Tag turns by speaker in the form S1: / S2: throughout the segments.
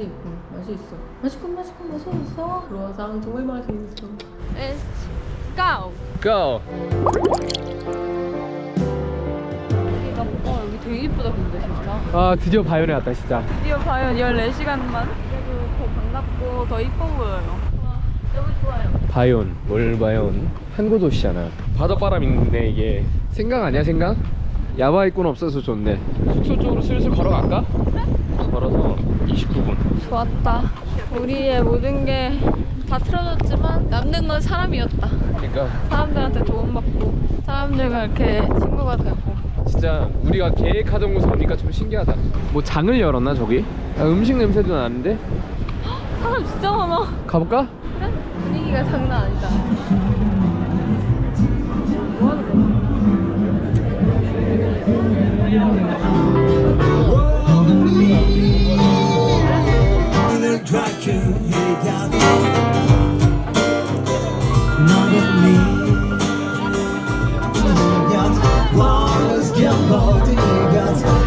S1: 맛이 있고 맛이 있어. 맛있고 맛있고 맛이 있어. 크로아상 정말 맛이 있어. Let's go.
S2: Go. 아 드디어 바이온에 왔다 진짜.
S1: 드디어 과연 14시간만. 그래도 더 반갑고 더 이뻐 보여요. 와 너무 좋아요.
S2: 바이온, 뭘 바이온? 항구 도시잖아. 바닷바람 있는데 이게 생강 아니야 생강? 야바이꾼 없어서 좋네. 숙소 쪽으로 슬슬 걸어갈까? 걸어서 29분.
S1: 좋았다. 우리의 모든 게 다 틀어졌지만 남는 건 사람이었다.
S2: 그러니까
S1: 사람들한테 도움받고 사람들과 이렇게 친구가 되고
S2: 진짜 우리가 계획하던 곳에 오니까 좀 신기하다. 뭐 장을 열었나 저기? 아, 음식 냄새도 나는데?
S1: 사람 진짜 많아.
S2: 가볼까?
S1: 그래? 분위기가 장난 아니다.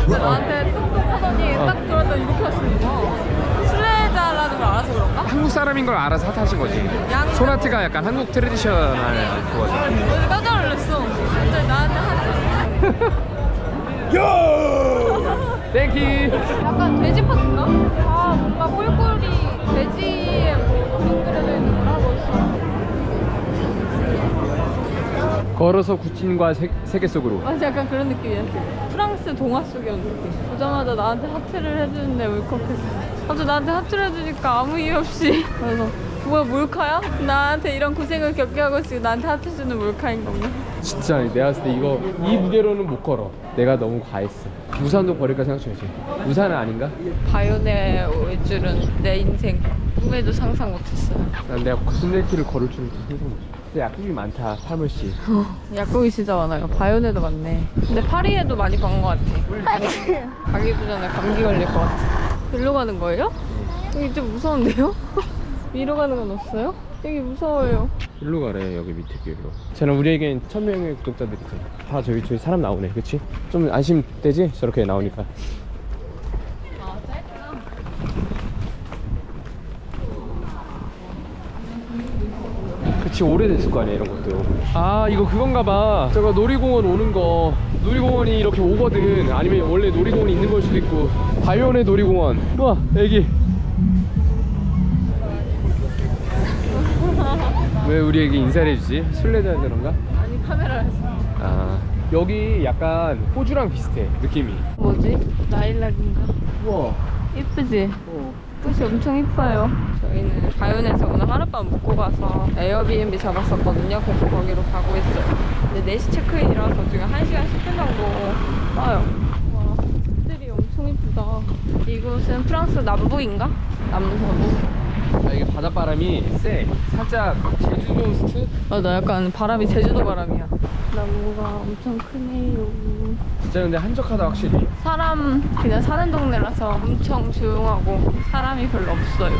S1: 나한테 똑똑하더니
S2: 어.
S1: 딱 들었더니 이렇게 하시는 거야. 술래자라는 걸 알아서 그런가?
S2: 한국 사람인 걸 알아서 핫하신 거지.
S1: 양-
S2: 소나트가 약간 한국 트레디셔널 그거지.
S1: 오늘 깜짝 놀랐어. 나한테 하트.
S2: 땡큐.
S1: 약간 돼지 파트인가? 아 뭔가 꿀꿀이 돼지에 뭐 그림 그려져 있는 거라 멋있어.
S2: 걸어서 구친과 세, 세계 속으로.
S1: 아 약간 그런 느낌이었어. 프랑스 동화 느낌. 보자마자 나한테 하트를 해주는데 울컥했어. 갑자기 나한테 하트를 해주니까 아무 이유 없이. 그래서 뭐야 몰카야? 나한테 이런 고생을 겪게 하고 지금 나한테 하트 주는 몰카인 건가?
S2: 진짜 내가 봤을 때 이거 이 무게로는 못 걸어. 내가 너무 과했어. 우산도 버릴까 생각 중이지. 우산은 아닌가?
S1: 바이온에 올 줄은 내 인생 꿈에도 상상 못했어요.
S2: 난 내가 구순례길을 걸을 줄은 상상 못했어. 근데 약국이 많다. 파물씨.
S1: 약국이 진짜 많아요. 바이온에도 많네. 근데 파리에도 많이 간것 같아. 가기도 전에 감기 걸릴 것 같아. 일로 가는 거예요? 여기 좀 무서운데요? 위로 가는 건 없어요? 여기 무서워요.
S2: 일로 가래 여기 밑에 길로. 저는 우리에겐 천 명의 구독자들 있잖아. 다 저기 저기 사람 나오네, 그렇지? 좀 안심되지? 저렇게 나오니까.
S1: 아, 짧구나.
S2: 그치 오래됐을 거 아니야 이런 것도 아 이거 그건가 봐 저거 놀이공원 오는 거 놀이공원이 이렇게 오거든 아니면 원래 놀이공원이 있는 걸 수도 있고 바이온의 놀이공원 우와 애기 왜 우리에게 인사를 해주지? 술래자야 그런가?
S1: 아니, 카메라에서.
S2: 아 여기 약간 호주랑 비슷해 느낌이
S1: 뭐지? 나일락인가?
S2: 우와
S1: 이쁘지? 꽃이 엄청 이뻐요. 저희는 바이온에서 오늘 하룻밤 묵고 가서 에어비앤비 잡았었거든요. 그래서 거기로 가고 있어요. 근데 4시 체크인이라서 지금 1시간 10분 정도 떠요. 와, 숲들이 엄청 이쁘다. 이곳은 프랑스 남부인가? 남서부?
S2: 아 이게 바닷바람이 세 살짝 제주도 스트?
S1: 아, 나 약간 바람이 제주도 바람이야. 나무가 엄청 크네요.
S2: 진짜 근데 한적하다 확실히
S1: 사람 그냥 사는 동네라서 엄청 조용하고 사람이 별로 없어요.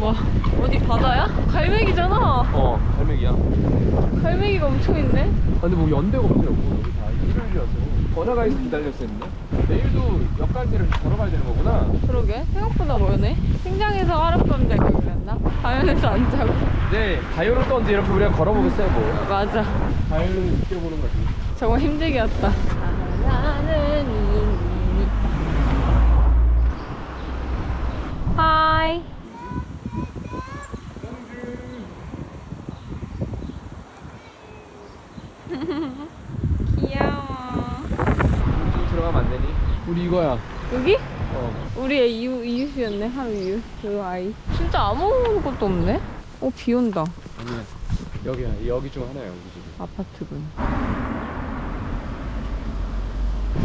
S1: 와 어디 바다야? 갈매기잖아.
S2: 어 갈매기야
S1: 갈매기가 엄청 있네.
S2: 아, 근데 뭐 연대가 없네요. 뭐 여기 다 일요일이어서 번화가에서 기다렸어야 했는데 내일도 역갈대를 걸어가야 되는 거구나.
S1: 그러게 생각보다 멀네. 생장에서 하룻밤 자고 그랬나? 자연에서 안 자고.
S2: 네, 바이오를 떴는데 이렇게 우리가 걸어보겠어요, 뭐.
S1: 맞아.
S2: 바이오를 느껴보는 거지.
S1: 정말 힘들게였다. 나는 이미 하이. 귀여워.
S2: 좀 들어가면 안 되니? 우리 이거야.
S1: 여기?
S2: 어.
S1: 우리의 이웃, 이웃이었네, 하루 이웃. 그 아이. 진짜 아무것도 없네? 어, 비 온다.
S2: 아니야. 여기야. 여기 중 하나야, 여기 지금.
S1: 아파트군.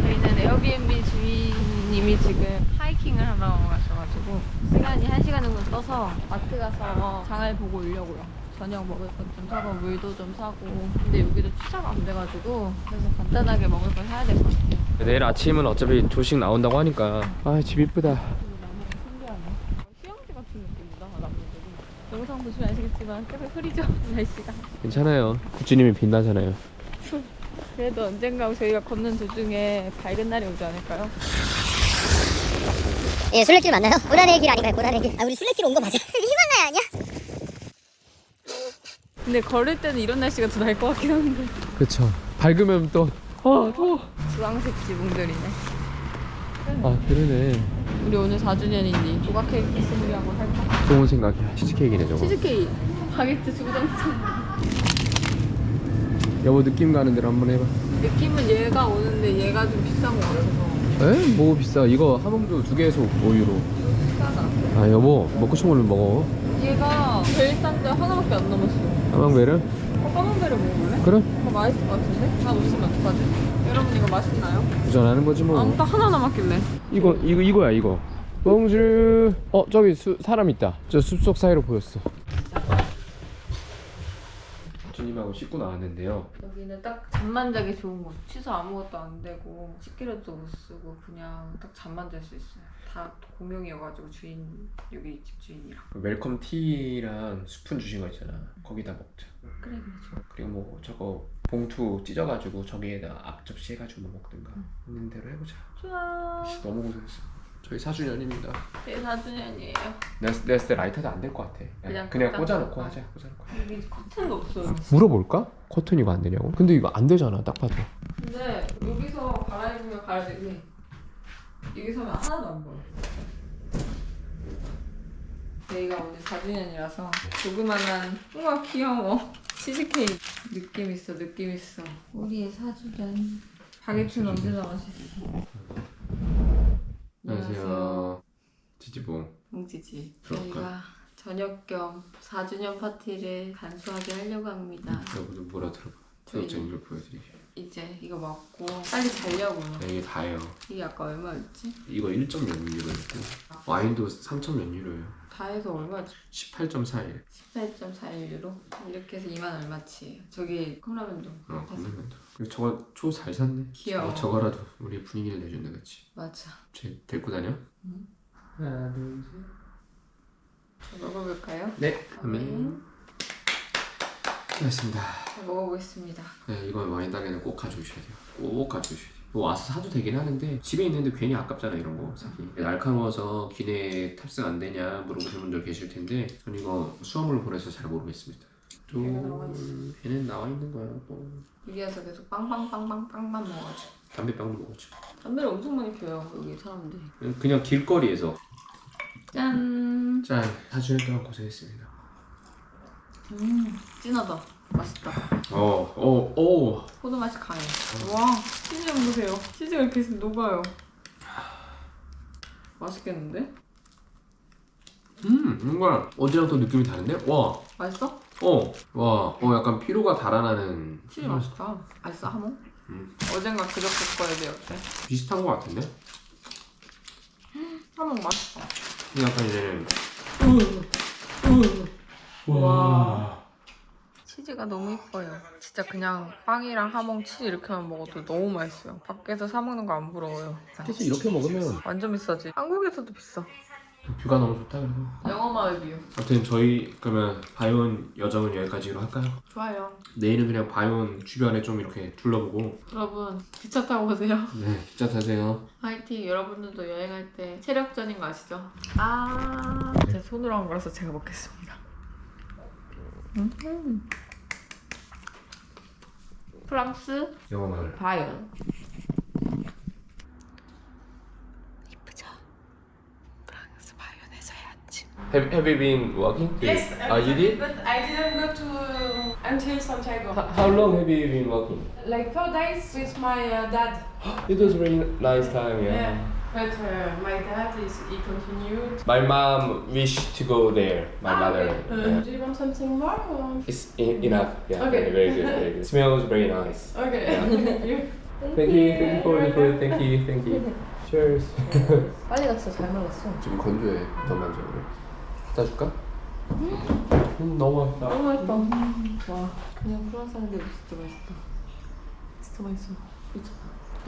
S1: 저희는 에어비앤비 주인님이 지금 하이킹을 하러 가셔가지고 시간이 한 시간 정도 떠서 마트 가서 장을 보고 오려고요. 저녁 먹을 것 좀 사고 물도 좀 사고 근데 여기도 취사가 안 돼가지고 그래서 간단하게 먹을 걸 사야 될 것 같아요.
S2: 내일 아침은 어차피 조식 나온다고 하니까 아 집 이쁘다
S1: 휴양지 같은 느낌이다 남들이 영상 보시면 아시겠지만 계속 흐리죠 날씨가
S2: 괜찮아요 구찌님이 빛나잖아요
S1: 그래도 언젠가 저희가 걷는 도중에 밝은 날이 오지 않을까요?
S3: 예, 술래길 맞나요? 고단의 길 아닌가요? 고단의 길. 아, 우리 술래길 온 거 맞아. 희망나야 아니야?
S1: 근데 걸을 때는 이런 날씨가 더 나을 것 같긴 한데
S2: 그쵸 밝으면 또 아, 더워
S1: 주황색 지붕들이네.
S2: 아 그러네.
S1: 우리 오늘 4주년이니 조각 케이크 한번 할까?
S2: 좋은 생각이야. 치즈케이크네 저거.
S1: 치즈케이크. 바게트 주구장창.
S2: 여보 느낌 가는 대로 한번 해봐.
S1: 느낌은 얘가 오는데 얘가 좀 비싼 것 같아서.
S2: 에? 뭐 비싸? 이거 하몽도 두 개에서 5유로.
S1: 비싸다.
S2: 아 여보 먹고 싶은 걸로 먹어.
S1: 얘가 제일 싼데 하나밖에 안 남았어.
S2: 하몽베르?
S1: 어, 까만베리 먹어볼래?
S2: 그래.
S1: 이거 맛있을 것 같은데? 다 없으면 어떡하지? 여러분 이거 맛있나요?
S2: 도전하는 거지 뭐.
S1: 아, 딱 하나 남았길래.
S2: 이거 이거 이거야 이거. 봉주 어 저기 수, 사람 있다. 저 숲속 사이로 보였어. 주님하고 씻고 나왔는데요.
S1: 여기는 딱 잠만 자기 좋은 곳. 취소 아무것도 안 되고 식기류도 못 쓰고 그냥 딱 잠만 잘 수 있어요. 다 공용이어가지고 주인 여기 집 주인이랑.
S2: 웰컴 티랑 스푼 주신 거 있잖아. 거기다 먹자.
S1: 그래 그래 좋아.
S2: 그리고 뭐 저거 봉투 찢어가지고 저기에다 앞접시 해가지고 뭐 먹든가 있는 대로 해보자.
S1: 좋아.
S2: 너무 고생했어. 저희 4주년입니다.
S1: 제 4주년이에요.
S2: 내가 내가 때 라이터도 안 될 것 같아.
S1: 그냥
S2: 그냥
S1: 딱
S2: 꽂아놓고
S1: 꽂아.
S2: 하자 꽂아놓고.
S1: 여기 커튼도 없어요.
S2: 물어볼까? 커튼 이거 안 되냐고? 근데 이거 안 되잖아 딱 봐도.
S1: 근데 여기서 갈아입으면 갈아야 되지 여기서 하면 하나도 안 보여. 저희가 오늘 4주년이라서 조그만한 우와 귀여워 치즈케이크 느낌 있어 느낌 있어. 우리의 4주년 바게트는 언제나 맛있어
S2: 지지봉.
S1: 뭉치지
S2: 그럴까?
S1: 저희가 저녁 겸 4주년 파티를 간소하게 하려고 합니다.
S2: 여보도 뭐라 들어봐 구독자님들 보여드릴게요.
S1: 이제 이거 먹고 빨리 자려고요
S2: 네, 이게 다예요.
S1: 이게 아까 얼마였지?
S2: 이거 1.몇 유로였고 와인도 3.몇 유로예요
S1: 다 해서 얼마였지?
S2: 18.41
S1: 18.41유로 이렇게 해서 2만 얼마치 저기 컵라면도
S2: 어 그리고 저거 초 잘 샀네
S1: 귀여워.
S2: 저거, 저거 라도 우리 분위기를 내준다 그치
S1: 맞아
S2: 쟤 데리고 다녀?
S1: 응.
S2: 하나 둘셋
S1: 자, 먹어볼까요?
S2: 네, 아멘. 됐습니다.
S1: 자, 먹어보겠습니다
S2: 네, 이건 와인 가게는 꼭 가져오셔야 돼요. 꼭 가져오셔야 돼요. 뭐 와서 사도 되긴 하는데 집에 있는데 괜히 아깝잖아 이런 거 사기. 날카로워서 기내 탑승 안 되냐 물어보시는 분들 계실 텐데 전 이거 수화물을 보내서 잘 모르겠습니다. 또
S1: 있어.
S2: 걔는 나와 있는 거야. 또
S1: 이리와서 계속 빵빵빵빵빵만 먹어가지고
S2: 담배빵도 먹었죠.
S1: 담배를 엄청 많이 펴요 여기 사람들이
S2: 그냥 길거리에서
S1: 짠
S2: 짠 4주년 동안 고생했습니다.
S1: 음, 진하다 맛있다
S2: 어, 어, 어.
S1: 포도 맛이 강해 와 치즈 좀 보세요 치즈가 이렇게 있으면 녹아요 맛있겠는데?
S2: 음, 뭔가 어제랑 또 느낌이 다른데? 와,
S1: 맛있어?
S2: 어, 와, 어, 약간 피로가 달아나는
S1: 치즈 맛있다 맛있어 하모?
S2: 음.
S1: 어젠가 그저께 거에 어때?
S2: 비슷한 것 같은데?
S1: 하모 맛있어
S2: 근데 약간 이제는
S1: 와. 치즈가 너무 이뻐요. 진짜 그냥 빵이랑 하몽 치즈 이렇게만 먹어도 너무 맛있어요. 밖에서 사 먹는 거 안 부러워요.
S2: 사실 이렇게 먹으면
S1: 완전 비싸지. 한국에서도 비싸.
S2: 뷰가 너무 좋다 그래서
S1: 영어 마을 뷰.
S2: 아무튼 저희 그러면 바이온 여정은 여기까지로 할까요?
S1: 좋아요.
S2: 내일은 그냥 바이온 주변에 좀 이렇게 둘러보고
S1: 여러분 기차 타고 오세요.
S2: 네 기차 타세요
S1: 화이팅. 여러분들도 여행할 때 체력전인 거 아시죠? 아, 제 손으로 한 거라서 제가 먹겠습니다. 음. 프랑스
S2: 영어 마을
S1: 바이온.
S2: Have, have you been walking?
S4: Yes,
S2: Ah, you did?
S4: but I didn't go to until Santiago.
S2: How, how long have you been walking?
S4: Like four days with my uh, dad.
S2: It was really nice time
S4: Yeah. But uh, my dad is he continued.
S2: My mom wished to go there my
S4: Ah,
S2: mother
S4: okay.
S2: yeah.
S4: Do you want something more? Or?
S2: It's in, enough yeah
S4: Okay.
S2: very good very good smells very nice
S4: Okay. Thank you.
S2: Thank you thank you for the food thank you thank you Cheers
S1: 빨리 가 진짜 잘 말랐어.
S2: 좀 건조해 전반적으로 갖다 줄까? 음 너무 맛있다
S1: 너무 맛있다. 와, 그냥 크루아상인데 진짜 맛있다. 진짜 맛있어. 그쵸?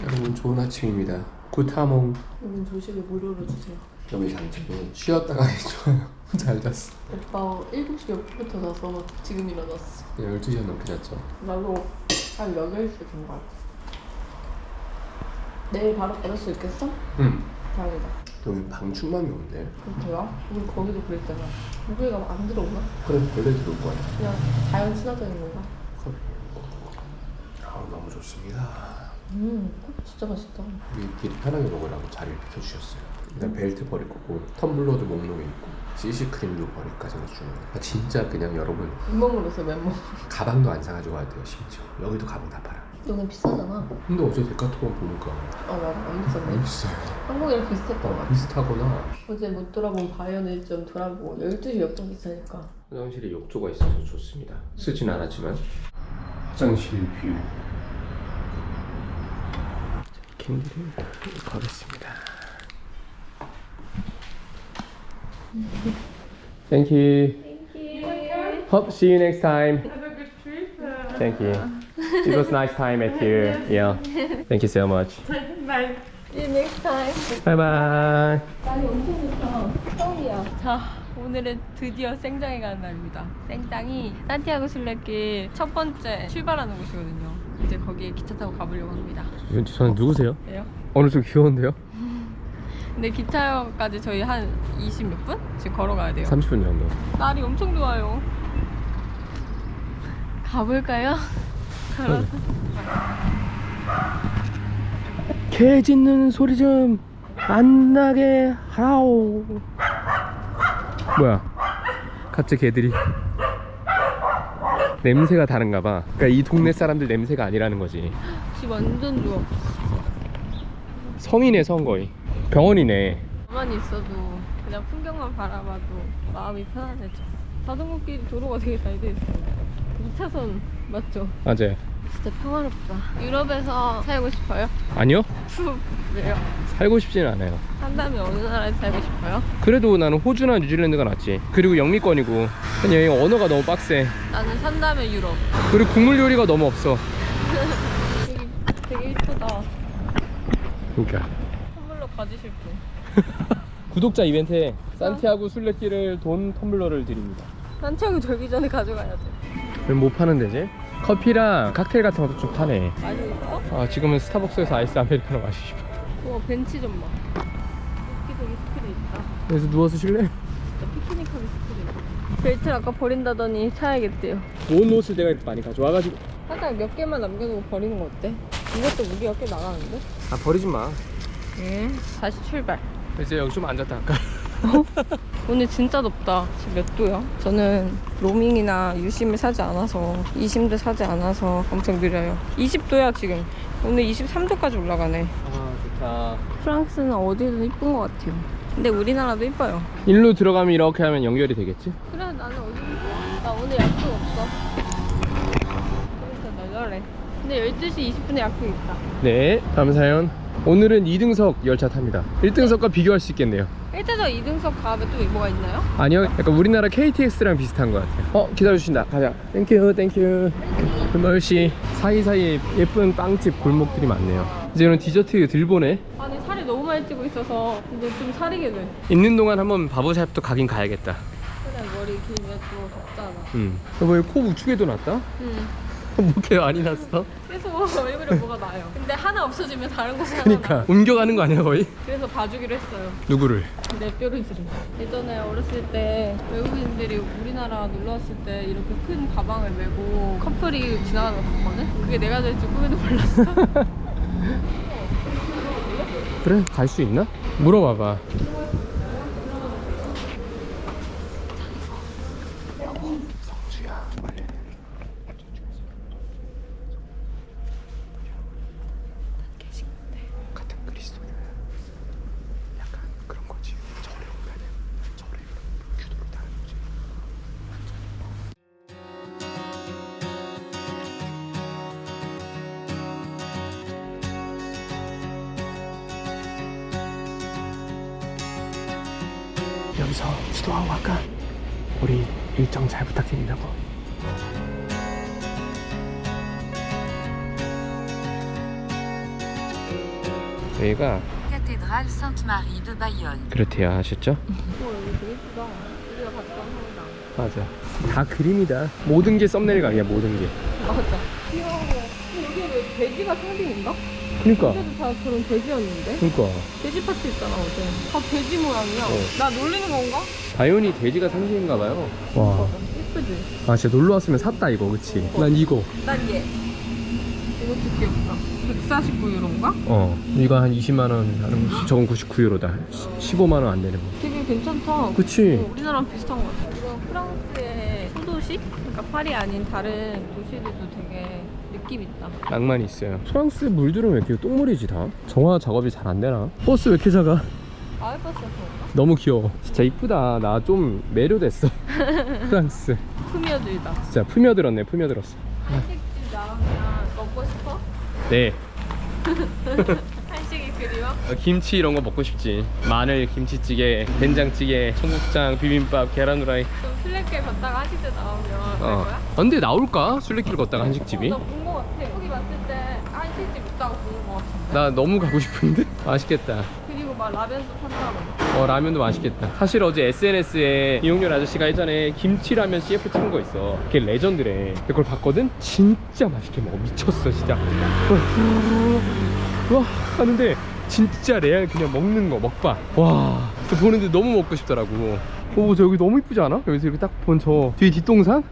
S2: 여러분 좋은 아침입니다. 굿하몽.
S4: 여긴 조식을 무료로 주세요.
S2: 여기 장점은 쉬었다가 좋아요. 잘 잤어.
S4: 오빠 7시 몇 분부터 자서 지금 일어났어.
S2: 12시간 넘게 잤죠.
S4: 나도 한 8시 된거 같아. 내일 바로 받을 수 있겠어?
S2: 응.
S4: 다행이다.
S2: 여기 방충망이 온대.
S4: 그렇대요? 우리 거기도 그랬잖아. 무게가 안 들어오나?
S2: 그래 벌레 들어올 거야.
S4: 그냥 자연 친화적 있는 건가?
S2: 커피. 아 너무 좋습니다.
S4: 음, 진짜 맛있다.
S2: 우리끼리 편하게 먹으라고 자리를 비켜주셨어요. 그다음 벨트 버릴 거고 텀블러도 목록에 있고 CC크림도 버릴까 생각 중이에요. 아, 진짜 그냥 여러분
S4: 잇몸으로서 맨몸.
S2: 가방도 안 사가지고 와야 돼요 심지어 여기도 가방 다 팔아.
S4: 여긴 비싸잖아.
S2: 근데 어제 데카토론 보니까
S4: 아, 맞아. 안
S2: 너무
S4: 비쌌네.
S2: 비싸요.
S4: 한국이랑 비슷했던 것
S2: 어,
S4: 같아.
S2: 비슷하거나
S4: 어제 못 돌아본 바이언 일좀 돌아보고 12시 몇분 비싸니까.
S2: 화장실에 욕조가 있어서 좋습니다. 쓰진 않았지만 화장실 뷰. 캔들을 걸었습니다. Thank you. Thank you. Hope see you next time.
S4: Have a good trip.
S2: Thank you. It was nice time at here. Yeah. Thank you so much.
S4: Bye.
S1: See you next time.
S2: Bye bye.
S1: 날이 엄청 좋다. 처음이야. 자, 오늘은 드디어 생장에 가는 날입니다. 생장이 산티아고 순례길 첫 번째 출발하는 곳이거든요. 이제 거기에 기차 타고 가보려고 합니다.
S2: 저는 누구세요?
S1: 왜요?
S2: 오늘 좀 귀여운데요?
S1: 근데 기차역까지 저희 한 20몇 분? 지금 걸어가야 돼요.
S2: 30분 정도.
S1: 날이 엄청 좋아요. 가볼까요? 걸어서.
S2: 개 짖는 소리 좀 안 나게 하라오. 뭐야? 갑자기 개들이 냄새가 다른가 봐. 그러니까 이 동네 사람들 냄새가 아니라는 거지.
S1: 집 완전 좋아.
S2: 성이네 성 거의. 병원이네.
S1: 가만히 있어도 그냥 풍경만 바라봐도 마음이 편안해져. 자전거길 도로가 되게 잘 돼 있어요. 2차선 맞죠?
S2: 맞아요.
S1: 진짜 평화롭다. 유럽에서 살고 싶어요?
S2: 아니요?
S1: 후, 왜요?
S2: 살고 싶지는 않아요.
S1: 한다면 어느 나라에 살고 싶어요?
S2: 그래도 나는 호주나 뉴질랜드가 낫지. 그리고 영미권이고. 그냥 여기 언어가 너무 빡세.
S1: 나는 산다면 유럽.
S2: 그리고 국물 요리가 너무 없어.
S1: 되게, 되게 이쁘다.
S2: 그러니까.
S1: 선물로 가지실 분.
S2: 구독자 이벤트에 산티아고 순례길을 돈 텀블러를 드립니다.
S1: 산티아고 되기 전에 가져가야 돼.
S2: 왜 못 파는 데지? 커피랑 칵테일 같은 것도 좀 파네.
S1: 있어?
S2: 아 지금은 스타벅스에서 아이스 아메리카노 마시고 싶어.
S1: 벤치 좀 봐. 여기저기 스크린 있다.
S2: 여기서 누워서 쉴래?
S1: 진짜 피크닉하기 스크린. 벨트를 아까 버린다더니 사야겠대요.
S2: 뭔 옷을 내가 이렇게 많이 가져와가지고.
S1: 살짝 몇 개만 남겨두고 버리는 거 어때? 이것도 무게가 꽤 나가는데?
S2: 아 버리지 마.
S1: 응. 다시 출발.
S2: 이제 여기 좀 앉았다 할까?
S1: 오늘 진짜 덥다. 지금 몇 도야? 저는 로밍이나 유심을 사지 않아서 이심도 사지 않아서 엄청 느려요. 20도야 지금. 오늘 23도까지 올라가네.
S2: 아 좋다.
S1: 프랑스는 어디든 이쁜 것 같아요. 근데 우리나라도 이뻐요.
S2: 일로 들어가면 이렇게 하면 연결이 되겠지?
S1: 그래 나는 어디든 좋아. 나 오늘 약속 없어. 그래서 널널해. 근데 12시 20분에 약속 있다.
S2: 네. 다음 사연. 오늘은 2등석 열차 탑니다. 1등석과 비교할 수 있겠네요.
S1: 1등석, 2등석 가면 또 뭐가 있나요?
S2: 아니요. 약간 우리나라 KTX랑 비슷한 것 같아요. 어, 기다려주신다. 가자. 땡큐, 땡큐. 금마을씨 사이사이에 예쁜 빵집 골목들이 많네요. 이제 이런 디저트 들보네.
S1: 아니 살이 너무 많이 찌고 있어서 이제 좀 살이게 돼.
S2: 있는 동안 한번 바보샵도 가긴 가야겠다.
S1: 그래 머리 길면 또 덥잖아.
S2: 응. 여보, 코 우측에도 났다?
S1: 응.
S2: 목에 많이 났어?
S1: 계속 얼굴에 뭐가 나요. 근데 하나 없어지면 다른 곳에 하나
S2: 그니까.
S1: 나.
S2: 옮겨가는 거 아니야, 거의?
S1: 그래서 봐주기로 했어요.
S2: 누구를?
S1: 내 뼈를 지르. 예전에 어렸을 때 외국인들이 우리나라 놀러 왔을 때 이렇게 큰 가방을 메고 커플이 지나가는 거 봤거든? 그게 내가 될줄 꿈에도 몰랐어.
S2: 그래, 갈 수 있나? 물어봐봐. 여기서 기도하고 갈까? 우리 일정 잘 부탁드린다고. 여기가
S5: Cathédrale Sainte-Marie de Bayonne.
S2: 그렇대요 하셨죠?
S1: 성당.
S2: 맞아 다 그림이다 모든 게 썸네일 각이야 모든 게
S1: 맞아. 귀여워. 돼지가 상징인가?
S2: 그니까
S1: 어제도 다 그런 돼지였는데?
S2: 그니까
S1: 돼지 파티 있잖아 어제. 다 돼지 모양이야.
S2: 어.
S1: 나 놀리는 건가?
S2: 바이온이 돼지가 상징인가 봐요 와
S1: 예쁘지?
S2: 아 진짜 놀러 왔으면 샀다 이거 그치? 난 이거
S1: 난 얘. 이것도 귀엽다. 149유로인가?
S2: 어 이거 한 20만원 하는 거 저건 99유로다 15만원 안 되는 거
S1: 되게 괜찮다.
S2: 그치?
S1: 어, 우리나라랑 비슷한 것 같아. 이건 프랑스의 소도시? 그러니까 파리 아닌 다른 도시들도 되게 느낌 있다.
S2: 낭만이 있어요 프랑스 물들은 왜 이렇게 똥물이지 다? 정화 작업이 잘 안 되나? 버스 왜 이렇게 작아?
S1: 아이버스에서 온가?
S2: 너무 귀여워 진짜 이쁘다 나 좀 매료됐어 프랑스
S1: 품여들다.
S2: 진짜 품여들었네 품여들었어
S1: 한식집 나오면 먹고 싶어?
S2: 네
S1: 한식이 그리워?
S2: 어, 김치 이런 거 먹고 싶지 마늘 김치찌개 된장찌개 청국장 비빔밥 계란 후라이
S1: 좀 술래길 걷다가 한식집 나오면
S2: 갈어
S1: 거야?
S2: 근데 나올까? 술래길 걷다가 한식집이?
S1: 나본거 같아. 거기 봤을 때 한식집 있다고 보는 거 같은데.
S2: 나 너무 가고 싶은데? 맛있겠다
S1: 그리고 막 라면도 판다고.
S2: 어 라면도 맛있겠다 사실 어제 SNS에 이용렬 아저씨가 예전에 김치라면 CF 찍은 거 있어 그게 레전드래 그걸 봤거든? 진짜 맛있게 먹어 미쳤어 진짜 와 하는데 진짜 레알 그냥 먹는 거 먹방 와저 보는데 너무 먹고 싶더라고 오, 저 여기 너무 이쁘지 않아? 여기서 이렇게 딱 본 저 뒤에 뒷동산?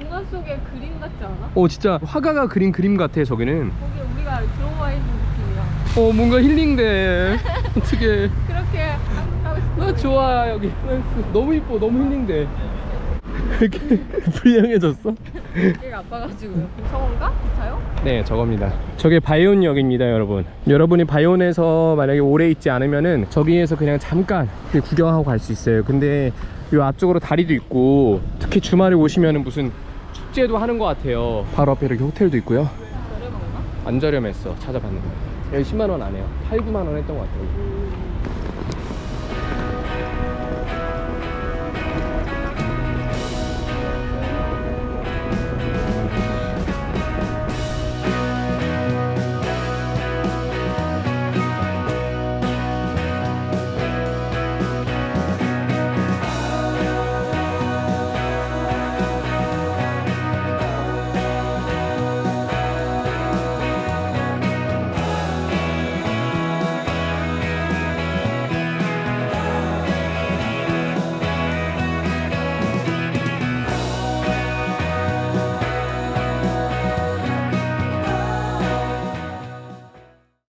S1: 동화 속의 그림 같지 않아?
S2: 어 진짜 화가가 그린 그림 같아 저기는
S1: 거기 우리가 들어와 있는 느낌이야.
S2: 어 뭔가 힐링돼 어떻게
S1: 그렇게 한국 가고 싶어.
S2: 아 좋아 여기 너무 이뻐 너무 힐링돼 왜 이렇게 불량해졌어?
S1: 얘가 아파가지고. 저건가? 기차요?
S2: 네 저겁니다 저게 바이온역입니다 여러분 여러분이 바이온에서 만약에 오래 있지 않으면은 저기에서 그냥 잠깐 구경하고 갈 수 있어요 근데 요 앞쪽으로 다리도 있고 특히 주말에 오시면은 무슨 축제도 하는 것 같아요. 바로 앞에 이렇게 호텔도 있고요.
S1: 저렴한가?
S2: 안 저렴했어 찾아봤는데. 여기 10만 원 안 해요. 8, 9만 원 했던 것 같아요